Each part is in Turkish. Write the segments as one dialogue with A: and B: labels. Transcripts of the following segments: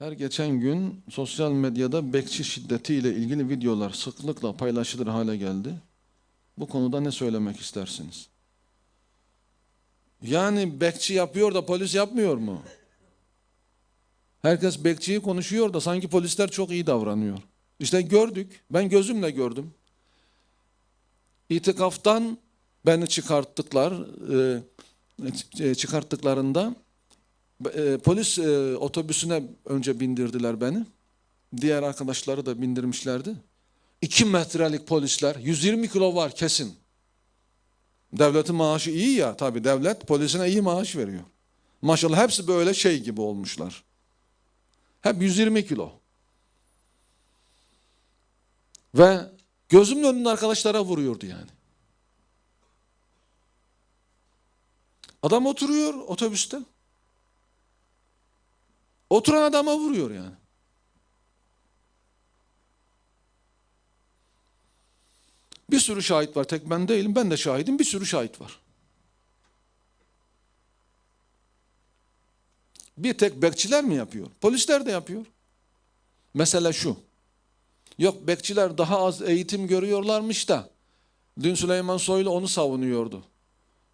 A: Her geçen gün sosyal medyada bekçi şiddeti ile ilgili videolar sıklıkla paylaşılır hale geldi. Bu konuda ne söylemek istersiniz? Yani bekçi yapıyor da polis yapmıyor mu? Herkes bekçiyi konuşuyor da sanki polisler çok iyi davranıyor. İşte gördük, ben gözümle gördüm. İtikaftan beni çıkarttıklar, e, çıkarttıklarında e, polis e, otobüsüne önce bindirdiler beni. Diğer arkadaşları da bindirmişlerdi. 2 metrelik polisler, 120 kilo var kesin. Devletin maaşı iyi ya, tabii devlet polisine iyi maaş veriyor. Maşallah hepsi böyle şey gibi olmuşlar. Hep 120 kilo. Ve gözümün önünde arkadaşlara vuruyordu yani. Adam oturuyor otobüste. Oturan adama vuruyor yani. Bir sürü şahit var. Tek ben değilim. Ben de şahidim. Bir sürü şahit var. Bir tek bekçiler mi yapıyor? Polisler de yapıyor. Mesele şu. Yok bekçiler daha az eğitim görüyorlarmış da. Dün Süleyman Soylu onu savunuyordu.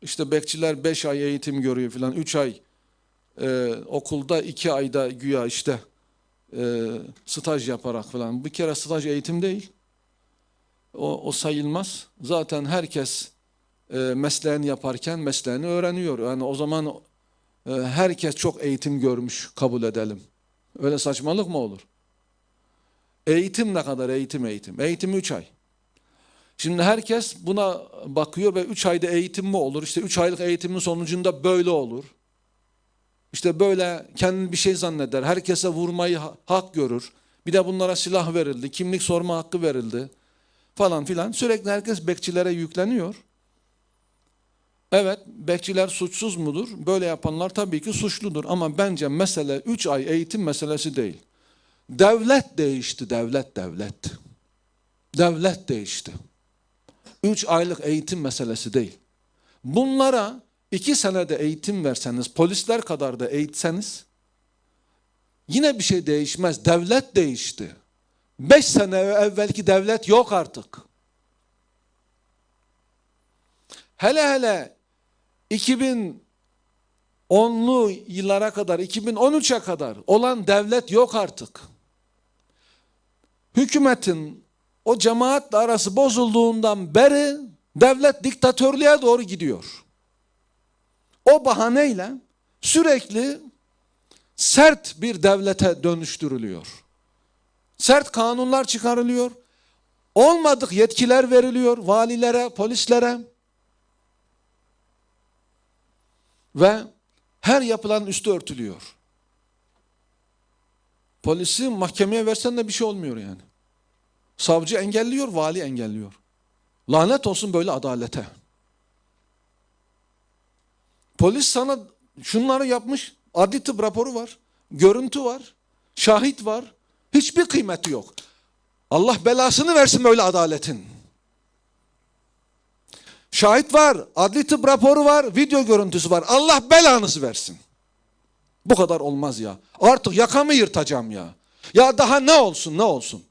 A: İşte bekçiler 5 ay eğitim görüyor filan. 3 ay e, okulda 2 ayda güya işte e, staj yaparak falan. Bir kere staj eğitim değil. O, o sayılmaz. Zaten herkes e, mesleğini yaparken mesleğini öğreniyor. Yani o zaman e, herkes çok eğitim görmüş kabul edelim. Öyle saçmalık mı olur? Eğitim ne kadar eğitim eğitim? Eğitim 3 ay. Şimdi herkes buna bakıyor ve 3 ayda eğitim mi olur? İşte 3 aylık eğitimin sonucunda böyle olur. İşte böyle kendini bir şey zanneder. Herkese vurmayı ha- hak görür. Bir de bunlara silah verildi, kimlik sorma hakkı verildi falan filan. Sürekli herkes bekçilere yükleniyor. Evet, bekçiler suçsuz mudur? Böyle yapanlar tabii ki suçludur. Ama bence mesele 3 ay eğitim meselesi değil. Devlet değişti, devlet, devlet. Devlet değişti. 3 aylık eğitim meselesi değil. Bunlara 2 senede eğitim verseniz, polisler kadar da eğitseniz yine bir şey değişmez. Devlet değişti. 5 sene evvelki devlet yok artık. Hele hele 2010'lu yıllara kadar, 2013'e kadar olan devlet yok artık. Hükümetin o cemaatle arası bozulduğundan beri devlet diktatörlüğe doğru gidiyor. O bahaneyle sürekli sert bir devlete dönüştürülüyor. Sert kanunlar çıkarılıyor. Olmadık yetkiler veriliyor valilere, polislere. Ve her yapılan üstü örtülüyor. Polisi mahkemeye versen de bir şey olmuyor yani. Savcı engelliyor, vali engelliyor. Lanet olsun böyle adalete. Polis sana şunları yapmış, adli tıp raporu var, görüntü var, şahit var. Hiçbir kıymeti yok. Allah belasını versin böyle adaletin. Şahit var, adli tıp raporu var, video görüntüsü var. Allah belanızı versin. Bu kadar olmaz ya. Artık yakamı yırtacağım ya. Ya daha ne olsun ne olsun.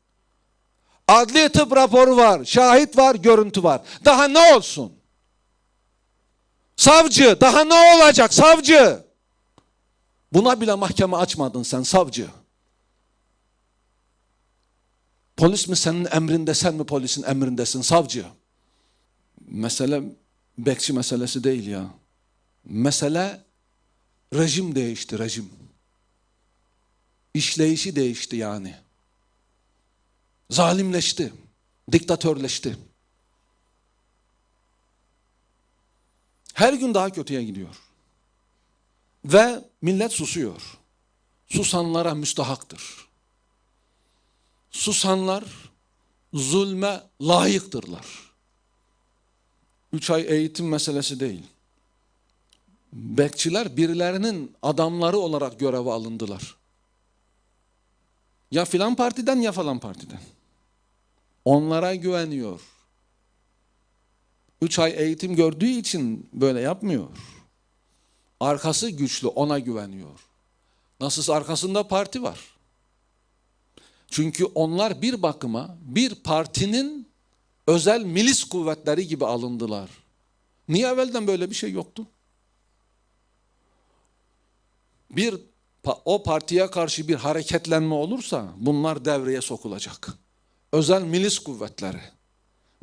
A: Adli tıp raporu var, şahit var, görüntü var. Daha ne olsun? Savcı, daha ne olacak savcı? Buna bile mahkeme açmadın sen savcı. Polis mi senin emrinde, sen mi polisin emrindesin savcı? Mesele bekçi meselesi değil ya. Mesele rejim değişti, rejim. İşleyişi değişti yani. Zalimleşti, diktatörleşti. Her gün daha kötüye gidiyor. Ve millet susuyor. Susanlara müstahaktır. Susanlar zulme layıktırlar. Üç ay eğitim meselesi değil. Bekçiler birilerinin adamları olarak göreve alındılar. Ya filan partiden ya falan partiden. Onlara güveniyor. Üç ay eğitim gördüğü için böyle yapmıyor. Arkası güçlü ona güveniyor. Nasılsa arkasında parti var. Çünkü onlar bir bakıma bir partinin özel milis kuvvetleri gibi alındılar. Niye evvelden böyle bir şey yoktu? Bir o partiye karşı bir hareketlenme olursa bunlar devreye sokulacak. Özel milis kuvvetleri.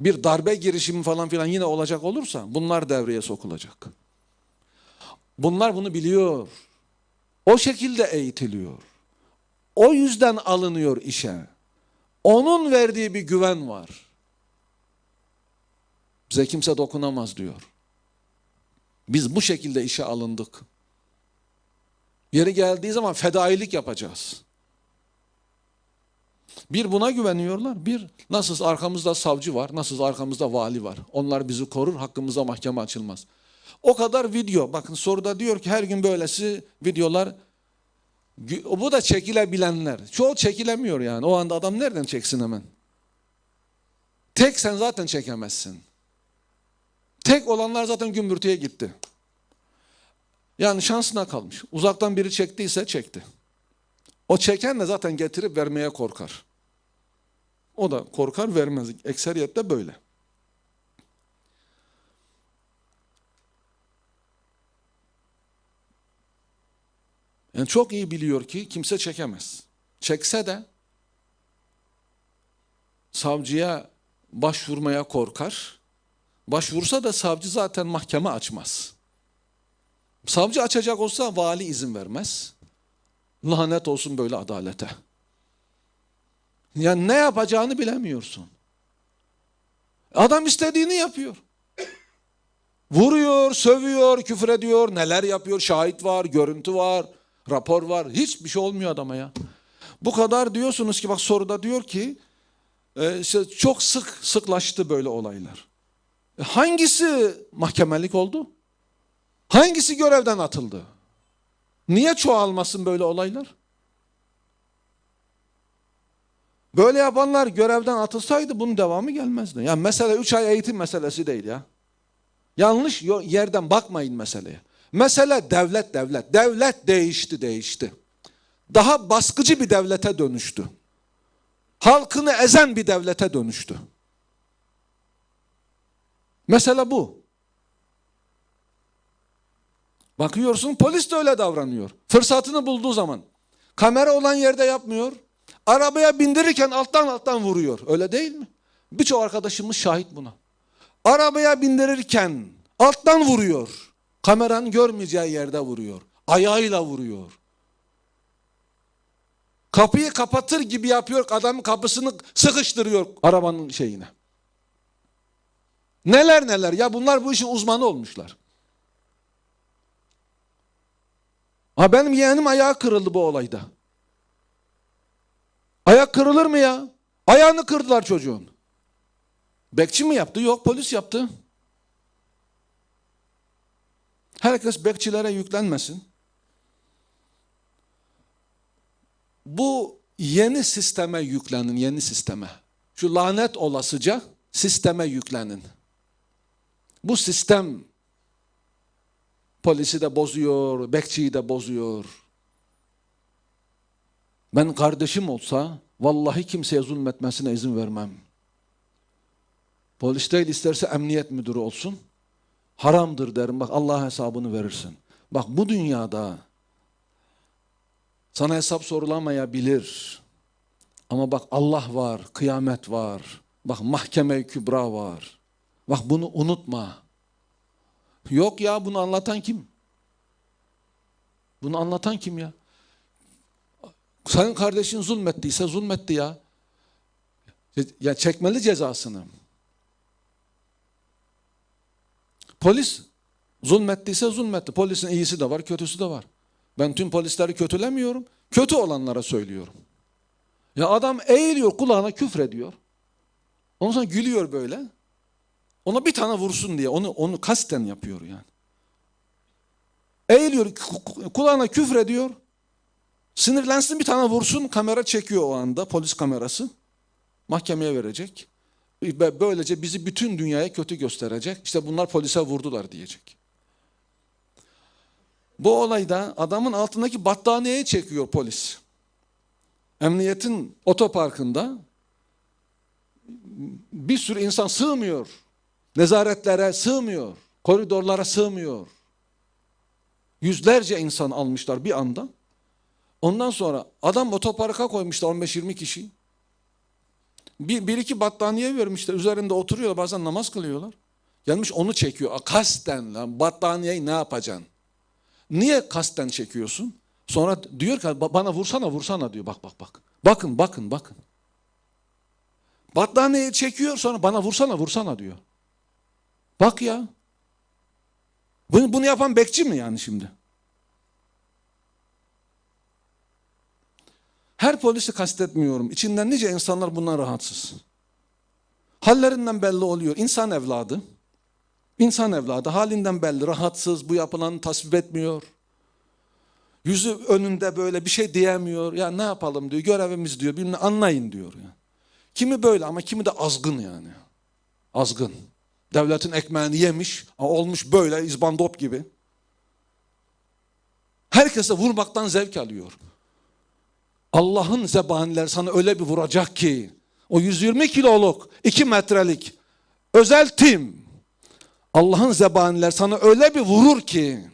A: Bir darbe girişimi falan filan yine olacak olursa bunlar devreye sokulacak. Bunlar bunu biliyor. O şekilde eğitiliyor. O yüzden alınıyor işe. Onun verdiği bir güven var. Bize kimse dokunamaz diyor. Biz bu şekilde işe alındık. Yeri geldiği zaman fedailik yapacağız. Bir buna güveniyorlar. Bir nasıl arkamızda savcı var, nasıl arkamızda vali var. Onlar bizi korur, hakkımıza mahkeme açılmaz. O kadar video. Bakın soruda diyor ki her gün böylesi videolar bu da çekilebilenler. Çoğu çekilemiyor yani. O anda adam nereden çeksin hemen? Tek sen zaten çekemezsin. Tek olanlar zaten gümbürtüye gitti. Yani şansına kalmış. Uzaktan biri çektiyse çekti. O çeken de zaten getirip vermeye korkar. O da korkar vermez. Ekseriyette böyle. Yani çok iyi biliyor ki kimse çekemez. Çekse de savcıya başvurmaya korkar. Başvursa da savcı zaten mahkeme açmaz. Savcı açacak olsa vali izin vermez. Lanet olsun böyle adalete. Yani ne yapacağını bilemiyorsun. Adam istediğini yapıyor. Vuruyor, sövüyor, küfür ediyor, neler yapıyor, şahit var, görüntü var, rapor var. Hiçbir şey olmuyor adama ya. Bu kadar diyorsunuz ki bak soruda diyor ki e, işte çok sık sıklaştı böyle olaylar. E, hangisi mahkemelik oldu? Hangisi görevden atıldı? Niye çoğalmasın böyle olaylar? Böyle yapanlar görevden atılsaydı bunun devamı gelmezdi. Yani mesele 3 ay eğitim meselesi değil ya. Yanlış yerden bakmayın meseleye. Mesele devlet devlet. Devlet değişti değişti. Daha baskıcı bir devlete dönüştü. Halkını ezen bir devlete dönüştü. Mesele bu. Bakıyorsun polis de öyle davranıyor. Fırsatını bulduğu zaman. Kamera olan yerde yapmıyor. Arabaya bindirirken alttan alttan vuruyor. Öyle değil mi? Birçok arkadaşımız şahit buna. Arabaya bindirirken alttan vuruyor. Kameranın görmeyeceği yerde vuruyor. Ayağıyla vuruyor. Kapıyı kapatır gibi yapıyor. Adamın kapısını sıkıştırıyor arabanın şeyine. Neler neler. Ya bunlar bu işin uzmanı olmuşlar. Ha benim yeğenim ayağı kırıldı bu olayda. Ayak kırılır mı ya? Ayağını kırdılar çocuğun. Bekçi mi yaptı? Yok polis yaptı. Herkes bekçilere yüklenmesin. Bu yeni sisteme yüklenin, yeni sisteme. Şu lanet olasıca sisteme yüklenin. Bu sistem polisi de bozuyor, bekçiyi de bozuyor. Ben kardeşim olsa vallahi kimseye zulmetmesine izin vermem. Polis değil isterse emniyet müdürü olsun. Haramdır derim bak Allah hesabını verirsin. Bak bu dünyada sana hesap sorulamayabilir. Ama bak Allah var, kıyamet var. Bak mahkeme-i kübra var. Bak bunu unutma. Yok ya bunu anlatan kim? Bunu anlatan kim ya? Senin kardeşin zulmettiyse zulmetti ya. Ya çekmeli cezasını. Polis zulmettiyse zulmetti. Polisin iyisi de var, kötüsü de var. Ben tüm polisleri kötülemiyorum. Kötü olanlara söylüyorum. Ya adam eğiliyor kulağına küfrediyor. Ondan sonra gülüyor böyle. Ona bir tane vursun diye onu onu kasten yapıyor yani. Eğiliyor ku- kulağına küfrediyor. Sinirlensin bir tane vursun kamera çekiyor o anda polis kamerası. Mahkemeye verecek. Ve Böylece bizi bütün dünyaya kötü gösterecek. İşte bunlar polise vurdular diyecek. Bu olayda adamın altındaki battaniyeye çekiyor polis. Emniyetin otoparkında bir sürü insan sığmıyor. Nezaretlere sığmıyor. Koridorlara sığmıyor. Yüzlerce insan almışlar bir anda. Ondan sonra adam otoparka koymuşlar 15-20 kişi. Bir, bir iki battaniye vermişler. Üzerinde oturuyorlar. Bazen namaz kılıyorlar. Gelmiş onu çekiyor. Kasten lan battaniyeyi ne yapacaksın? Niye kasten çekiyorsun? Sonra diyor ki "Ba- bana vursana vursana diyor. Bak bak bak. Bakın bakın bakın. Battaniyeyi çekiyor sonra bana vursana vursana diyor. Bak ya. Bunu, bunu yapan bekçi mi yani şimdi? Her polisi kastetmiyorum. İçinden nice insanlar bundan rahatsız. Hallerinden belli oluyor. İnsan evladı. İnsan evladı halinden belli. Rahatsız, bu yapılanı tasvip etmiyor. Yüzü önünde böyle bir şey diyemiyor. Ya ne yapalım diyor. Görevimiz diyor. Bilmem anlayın diyor. Ya. Kimi böyle ama kimi de azgın yani. Azgın. Devletin ekmeğini yemiş. Olmuş böyle izbandop gibi. Herkese vurmaktan zevk alıyor. Allah'ın zebaniler sana öyle bir vuracak ki o 120 kiloluk 2 metrelik özel tim Allah'ın zebaniler sana öyle bir vurur ki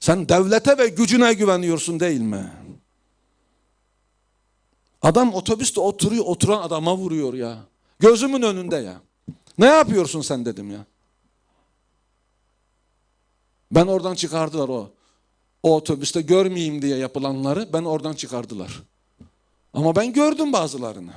A: sen devlete ve gücüne güveniyorsun değil mi? Adam otobüste oturuyor oturan adama vuruyor ya. Gözümün önünde ya. Ne yapıyorsun sen dedim ya. Ben oradan çıkardılar o. O otobüste görmeyeyim diye yapılanları ben oradan çıkardılar. Ama ben gördüm bazılarını.